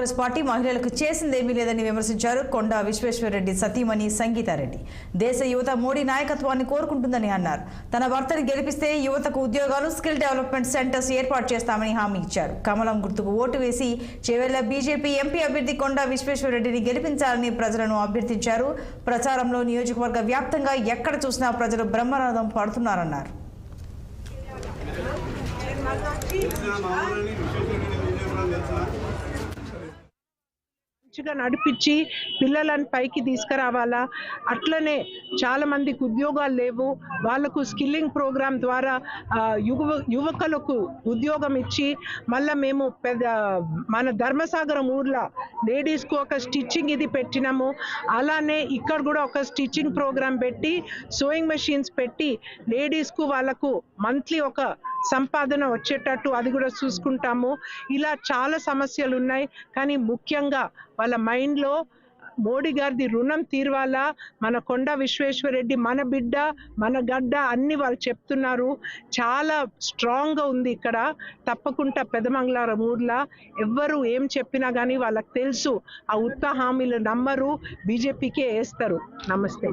Congress party మహిళలకు చేసిందేమీ లేదని విమర్శించారు కొండా విశ్వేశ్వరరెడ్డి సతీమణి సంగీతారెడ్డి. దేశ యువత మోడీ నాయకత్వాన్ని కోరుకుంటుందని అన్నారు. తన భర్తను గెలిపిస్తే యువతకు ఉద్యోగాలు స్కిల్ డెవలప్మెంట్ సెంటర్స్ ఏర్పాటు చేస్తామని హామీ ఇచ్చారు. కమలం గుర్తుకు ఓటు వేసి చేవెళ్ళ బీజేపీ ఎంపీ అభ్యర్థి కొండా విశ్వేశ్వరరెడ్డిని గెలిపించాలని ప్రజలను అభ్యర్థించారు. ప్రచారంలో నియోజకవర్గ వ్యాప్తంగా ఎక్కడ చూసినా ప్రజలు బ్రహ్మనాదం పడుతున్నారన్నారు. మంచిగా నడిపించి పిల్లలను పైకి తీసుకురావాలా? అట్లనే చాలా మందికి ఉద్యోగాలు లేవు. వాళ్ళకు స్కిల్లింగ్ ప్రోగ్రామ్ ద్వారా యువ యువకులకు ఉద్యోగం ఇచ్చి మళ్ళీ మేము పెద్ద మన ధర్మసాగరం ఊర్లో లేడీస్కు ఒక స్టిచ్చింగ్ ఇది పెట్టినాము. అలానే ఇక్కడ కూడా ఒక స్టిచ్చింగ్ ప్రోగ్రామ్ పెట్టి సోయింగ్ మెషిన్స్ పెట్టి లేడీస్కు వాళ్ళకు మంత్లీ ఒక సంపాదన వచ్చేటట్టు అది కూడా చూసుకుంటాము. ఇలా చాలా సమస్యలు ఉన్నాయి. కానీ ముఖ్యంగా వాళ్ళ మైండ్లో మోడీ గారిది రుణం తీర్వాలా? మన కొండ విశ్వేశ్వరరెడ్డి మన బిడ్డ మన గడ్డ అన్ని వాళ్ళు చెప్తున్నారు. చాలా స్ట్రాంగ్గా ఉంది ఇక్కడ. తప్పకుండా పెదమంగళారం ఊర్లో ఎవ్వరు ఏం చెప్పినా కానీ వాళ్ళకి తెలుసు. ఆ ఉత్త హామీలు నమ్మరు. బీజేపీకే వేస్తారు నమస్తే.